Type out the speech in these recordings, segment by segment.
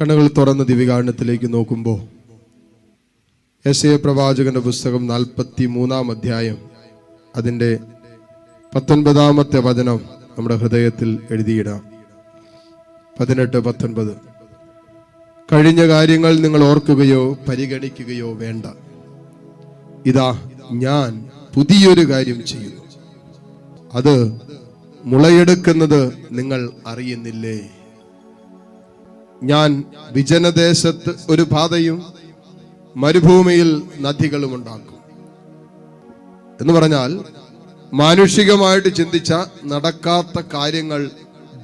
കണ്ണുകൾ തുറന്ന് ദിവികാരണത്തിലേക്ക് നോക്കുമ്പോൾ യശയ പ്രവാചകന്റെ പുസ്തകം നാൽപ്പത്തി മൂന്നാം അധ്യായം അതിന്റെ പത്തൊൻപതാമത്തെ വചനം നമ്മുടെ ഹൃദയത്തിൽ എഴുതിയിടാം. പതിനെട്ട് പത്തൊൻപത്. കഴിഞ്ഞ കാര്യങ്ങൾ നിങ്ങൾ ഓർക്കുകയോ പരിഗണിക്കുകയോ വേണ്ട. ഇതാ ഞാൻ പുതിയൊരു കാര്യം ചെയ്യുന്നു. അത് മുളയെടുക്കുന്നത് നിങ്ങൾ അറിയുന്നില്ലേ? ഞാൻ വിജനദേശത്ത് ഒരു പാതയും മരുഭൂമിയിൽ നദികളും ഉണ്ടാക്കും എന്ന് പറഞ്ഞാൽ മാനുഷികമായിട്ട് ചിന്തിച്ച നടക്കാത്ത കാര്യങ്ങൾ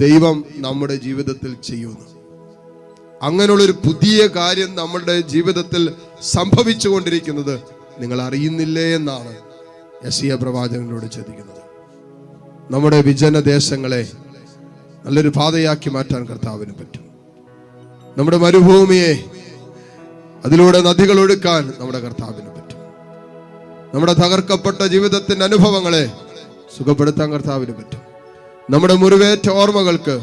ദൈവം നമ്മുടെ ജീവിതത്തിൽ ചെയ്യുന്നു. അങ്ങനെയുള്ളൊരു പുതിയ കാര്യം നമ്മുടെ ജീവിതത്തിൽ സംഭവിച്ചു കൊണ്ടിരിക്കുന്നത് നിങ്ങൾ അറിയുന്നില്ലേ എന്നാണ് യസിയ പ്രവാചകനോട് ചോദിക്കുന്നത്. നമ്മുടെ വിജനദേശങ്ങളെ നല്ലൊരു പാതയാക്കി മാറ്റാൻ കർത്താവിന് പറ്റും. നമ്മുടെ മരുഭൂമിയെ അതിലൂടെ നദികൾ ഒഴുക്കാൻ നമ്മുടെ കർത്താവിന് പറ്റും. നമ്മുടെ തകർക്കപ്പെട്ട ജീവിതത്തിന്റെ അനുഭവങ്ങളെ സുഖപ്പെടുത്താൻ കർത്താവിന് പറ്റും. നമ്മുടെ മുറിവേറ്റ ഓർമ്മകൾക്ക്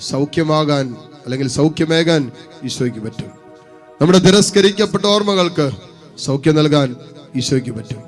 സൗഖ്യമാകാൻ അല്ലെങ്കിൽ സൗഖ്യമേകാൻ ഈശോയ്ക്ക് പറ്റും. നമ്മുടെ തിരസ്കരിക്കപ്പെട്ട ഓർമ്മകൾക്ക് സൗഖ്യം നൽകാൻ ഈശോയ്ക്ക് പറ്റും.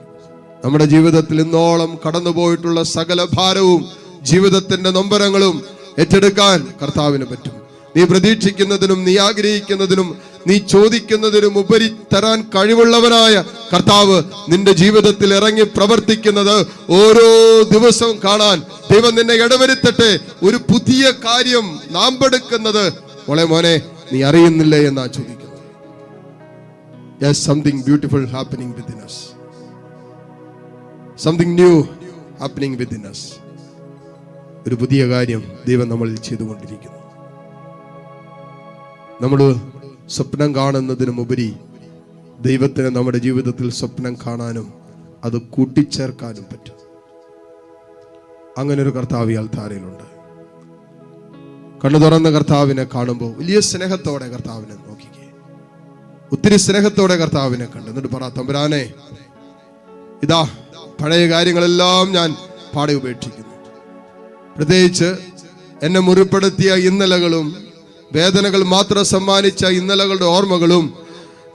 നമ്മുടെ ജീവിതത്തിൽ ഇന്നോളം കടന്നുപോയിട്ടുള്ള സകല ഭാരവും ജീവിതത്തിന്റെ നൊമ്പരങ്ങളും ഏറ്റെടുക്കാൻ കർത്താവിന് പറ്റും. നീ പ്രതീക്ഷിക്കുന്നതിനും നീ ആഗ്രഹിക്കുന്നതിനും നീ ചോദിക്കുന്നതിനും ഉപരി തരാൻ കഴിവുള്ളവനായ കർത്താവ് നിന്റെ ജീവിതത്തിൽ ഇറങ്ങി പ്രവർത്തിക്കുന്നത് ഓരോ ദിവസവും കാണാൻ ദൈവം നിന്നെ ഇടവരുത്തട്ടെ. ഒരു പുതിയ കാര്യം നാമ്പെടുക്കുന്നത് മോളെ മോനെ നീ അറിയുന്നില്ലേ എന്നാ ചോദിക്കുന്നത് something beautiful happening within us something new happening within us ഒരു പുതിയ കാര്യം ദൈവം നമ്മളിൽ ചെയ്തുകൊണ്ടിരിക്കുന്നു. നമ്മൾ സ്വപ്നം കാണുന്നതിനുമുപരി ദൈവത്തിന് നമ്മുടെ ജീവിതത്തിൽ സ്വപ്നം കാണാനും അത് കൂട്ടിച്ചേർക്കാനും പറ്റും. അങ്ങനെ ഒരു അൽത്താരയിലുണ്ട് കണ്ണു തുറന്ന കർത്താവിനെ കാണുമ്പോൾ വലിയ സ്നേഹത്തോടെ കർത്താവിനെ നോക്കിക്കേ. ഒത്തിരി സ്നേഹത്തോടെ കർത്താവിനെ കണ്ടു. എന്നിട്ട് പറ തമ്പുരാനെ ഇതാ പഴയ കാര്യങ്ങളെല്ലാം ഞാൻ പാടെ ഉപേക്ഷിക്കുന്നു. പ്രത്യേകിച്ച് എന്നെ മുറിപ്പെടുത്തിയ ഇന്നലകളും വേദനകൾ മാത്രം സമ്മാനിച്ച ഇന്നലകളുടെ ഓർമ്മകളും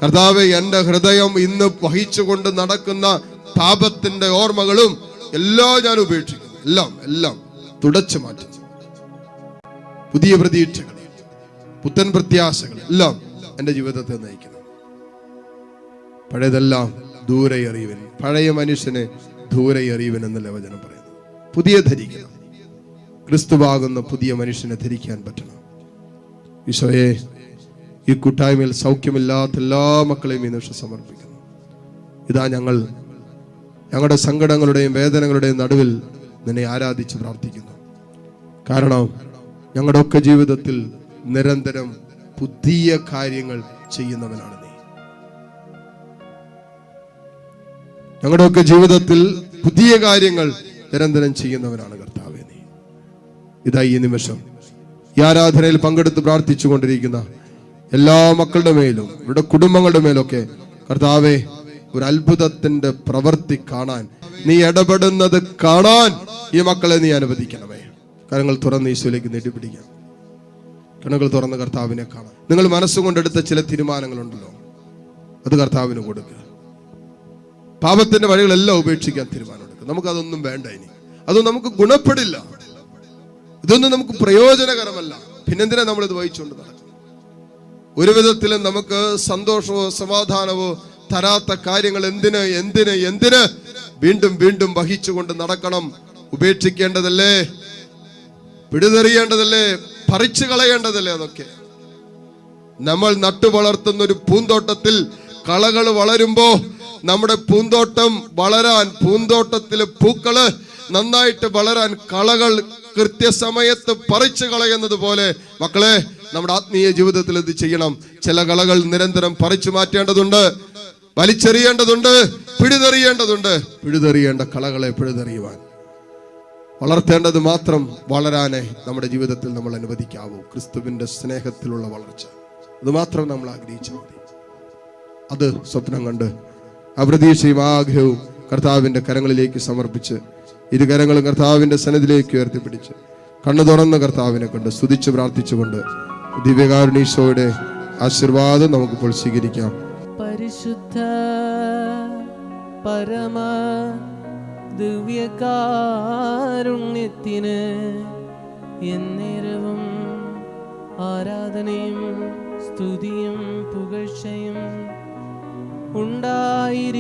കർത്താവ് എന്റെ ഹൃദയം ഇന്ന് വഹിച്ചുകൊണ്ട് നടക്കുന്ന താപത്തിന്റെ ഓർമ്മകളും എല്ലാം ഞാൻ ഉപേക്ഷിക്കുന്നു. എല്ലാം എല്ലാം തുടച്ചു മാറ്റി. പുതിയ പ്രതീക്ഷകൾ പുത്തൻ പ്രത്യാശകൾ എല്ലാം എന്റെ ജീവിതത്തെ നയിക്കുന്നു. പഴയതെല്ലാം ദൂരെ അറിയുവൻ പഴയ മനുഷ്യനെ ദൂരെ അറിയുവൻ എന്നല്ല വചനം പറയുന്നു പുതിയ ധരിക്കണം. ക്രിസ്തുവാകുന്ന പുതിയ മനുഷ്യനെ ധരിക്കാൻ പറ്റണം. ഈശോയെ ഈ കൂട്ടായ്മയിൽ സൗഖ്യമില്ലാത്ത എല്ലാ മക്കളെയും ഈ നിമിഷം സമർപ്പിക്കുന്നു. ഇതാ ഞങ്ങൾ ഞങ്ങളുടെ സങ്കടങ്ങളുടെയും വേദനകളുടെയും നടുവിൽ നിന്നെ ആരാധിച്ച് പ്രാർത്ഥിക്കുന്നു. കാരണം ഞങ്ങളുടെ ഒക്കെ ജീവിതത്തിൽ നിരന്തരം പുതിയ കാര്യങ്ങൾ ചെയ്യുന്നവനാണ് നീ. ഞങ്ങളുടെ ഒക്കെ ജീവിതത്തിൽ പുതിയ കാര്യങ്ങൾ നിരന്തരം ചെയ്യുന്നവനാണ് കർത്താവെ നീ. ഇതായി ഈ നിമിഷം ഈ ആരാധനയിൽ പങ്കെടുത്ത് പ്രാർത്ഥിച്ചു കൊണ്ടിരിക്കുന്ന എല്ലാ മക്കളുടെ മേലും ഇവരുടെ കുടുംബങ്ങളുടെ മേലൊക്കെ കർത്താവെ ഒരു അത്ഭുതത്തിന്റെ പ്രവൃത്തി കാണാൻ നീ ഇടപെടുന്നത് കാണാൻ ഈ മക്കളെ നീ അനുവദിക്കണമേ. കരങ്ങൾ തുറന്ന് ഈശോയിലേക്ക് നെടിപിടിക്കാം കണ്ണുകൾ തുറന്ന് കർത്താവിനെ കാണാം. നിങ്ങൾ മനസ്സുകൊണ്ടെടുത്ത ചില തീരുമാനങ്ങളുണ്ടല്ലോ. അത് കർത്താവിന് കൊടുക്കുക. പാപത്തിന്റെ വഴികളെല്ലാം ഉപേക്ഷിക്കാൻ തീരുമാനമെടുക്കുക. നമുക്കതൊന്നും വേണ്ട ഇനി. അതൊന്നും നമുക്ക് ഗുണപ്പെടില്ല. ഇതൊന്നും നമുക്ക് പ്രയോജനകരമല്ല. പിന്നെന്തിനാ നമ്മൾ ഇത് വഹിച്ചുകൊണ്ട് നടക്കുന്നത്? ഒരു വിധത്തിലും നമുക്ക് സന്തോഷമോ സമാധാനമോ തരാത്ത കാര്യങ്ങൾ എന്തിന് എന്തിന് എന്തിന് വീണ്ടും വീണ്ടും വഹിച്ചുകൊണ്ട് നടക്കണം? ഉപേക്ഷിക്കേണ്ടതല്ലേ? പിടിതെറിയേണ്ടതല്ലേ പറിച്ചു കളയേണ്ടതല്ലേ അതൊക്കെ? നമ്മൾ നട്ടു വളർത്തുന്ന ഒരു പൂന്തോട്ടത്തിൽ കളകൾ വളരുമ്പോ നമ്മുടെ പൂന്തോട്ടം വളരാൻ പൂന്തോട്ടത്തിലെ പൂക്കൾ നന്നായിട്ട് വളരാൻ കളകൾ കൃത്യസമയത്ത് പറിച്ചു കളയുന്നത് പോലെ മക്കളെ നമ്മുടെ ആത്മീയ ജീവിതത്തിൽ ഇത് ചെയ്യണം? ചില കളകൾ നിരന്തരം പറിച്ചു മാറ്റേണ്ടതുണ്ട് വലിച്ചെറിയേണ്ടതുണ്ട് പിഴുതെറിയേണ്ടതുണ്ട്. പിഴുതെറിയേണ്ട കളകളെ പിഴുതെറിയുവാൻ. വളർത്തേണ്ടത് മാത്രം വളരാനേ നമ്മുടെ ജീവിതത്തിൽ നമ്മൾ അനുവദിക്കാവൂ. ക്രിസ്തുവിന്റെ സ്നേഹത്തിലുള്ള വളർച്ച. അത് മാത്രം നമ്മൾ ആഗ്രഹിച്ചാൽ മതി. അത് സ്വപ്നം കണ്ട് അപ്രതീക്ഷയും ആഗ്രഹവും കർത്താവിന്റെ കരങ്ങളിലേക്ക് സമർപ്പിച്ച് ഇരുകരങ്ങളും കർത്താവിന്റെ സന്നദ്ധിലേക്ക് ഉയർത്തിപ്പിടിച്ച് കണ്ണു തുറന്ന കർത്താവിനെ കൊണ്ട് സ്തുതിച്ച് പ്രാർത്ഥിച്ചുകൊണ്ട് ദിവ്യകാരുണീശോയുടെ ആശീർവാദം നമുക്കിപ്പോൾ സ്വീകരിക്കാം. പരിശുദ്ധ പരമ ദിവ്യകാരുണ്യത്തിന് എന്നേരവും ആരാധനയും സ്തുതിയും പുകഴ്ചയും ഉണ്ടായിരിക്കട്ടെ.